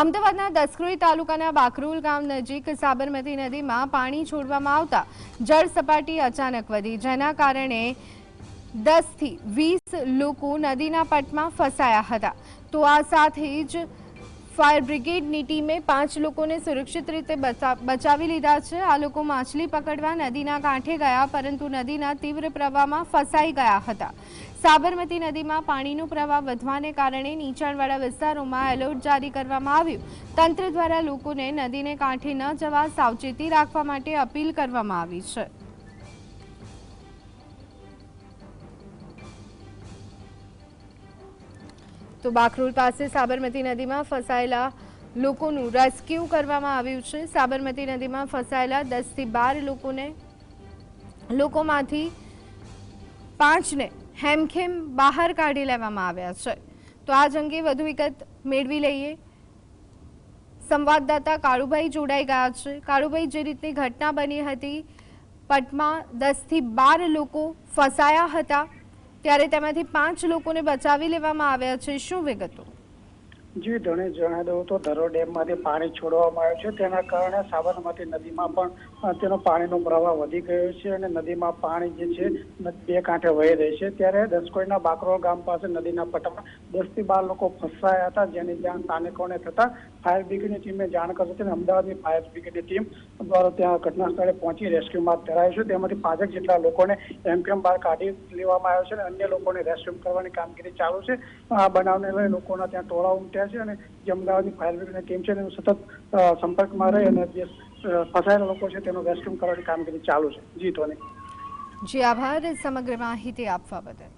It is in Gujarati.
અમદાવાદના દસક્રોઈ તાલુકાના બાકરોલ ગામ નજીક સાબરમતી નદીમાં પાણી છોડવામાં આવતા જળ સપાટી અચાનક વધી, જેના કારણે દસથી વીસ લોકો નદીના પટમાં ફસાયા હતા. તો આ સાથે જ ફાયર બ્રિગેડની ટીમે પાંચ લોકોને સુરક્ષિત રીતે બચા- બચાવી લીધા છે. આ લોકો માછલી પકડવા નદીના કાંઠે ગયા, પરંતુ નદીના તીવ્ર પ્રવાહમાં ફસાઈ ગયા હતા. સાબરમતી નદીમાં પાણીનો પ્રવાહ વધવાને કારણે નીચાણવાળા વિસ્તારોમાં એલર્ટ જારી કરવામાં આવ્યું. તંત્ર દ્વારા લોકોને નદીને કાંઠે ન જવા સાવચેતી રાખવા માટે અપીલ કરવામાં આવી છે. તો બાખરોલ પાસે સાબરમતી નદીમાં ફસાયેલા લોકોનું રેસ્ક્યુ કરવામાં આવ્યું છે. સાબરમતી નદીમાં ફસાયેલા દસથી બાર લોકોને, લોકોમાંથી પાંચને હેમખેમ બહાર કાઢી લેવામાં આવ્યા છે. તો આ અંગે વધુ વિગત મેળવી લઈએ. સંવાદદાતા કાળુભાઈ જોડાઈ ગયા છે. કાળુભાઈ, જે રીતની ઘટના બની હતી, પટમાં દસથી બાર લોકો ફસાયા હતા. ત્યારે તેમાંથી પાંચ લોકોને બચાવી લેવામાં આવ્યા છે. શું વિગતો? જી ધણે જણાવી દઉં તો ધરો ડેમમાંથી પાણી છોડવામાં આવ્યું છે. તેના કારણે સાબરમતી નદીમાં પણ તેનો પાણીનો પ્રવાહ વધી ગયો છે અને નદીમાં પાણી જે છે બે કાંઠે વહી રહી છે. ત્યારે દસકોઈના બાકરોલ ગામ પાસે નદીના પટમાં દસથી બાર લોકો ફસાયા હતા, જેની જાણ સ્થાનિકોને થતા ફાયર બ્રિગેડની ટીમે જાણ કરી હતી અને અમદાવાદની ફાયર બ્રિગેડની ટીમ દ્વારા ત્યાં ઘટના સ્થળે પહોંચી રેસ્ક્યુમાં ધરાયું છે. તેમાંથી પાંચેક જેટલા લોકોને એમકેમ બહાર કાઢી લેવામાં આવ્યો છે અને અન્ય લોકોને રેસ્ક્યુ કરવાની કામગીરી ચાલુ છે. આ બનાવને લઈ લોકોના ત્યાં ટોળા ઉમટ્યા છે અને જે અમદાવાદની ફાયર બ્રિગેડની ટીમ છે તેનું સતત સંપર્કમાં રહી અને જે ફસાયેલા લોકો છે તેનો રેસ્ક્યુ કરવાની કામગીરી ચાલુ છે. જી ધોની જી, આભાર સમગ્ર માહિતી આપવા બદલ.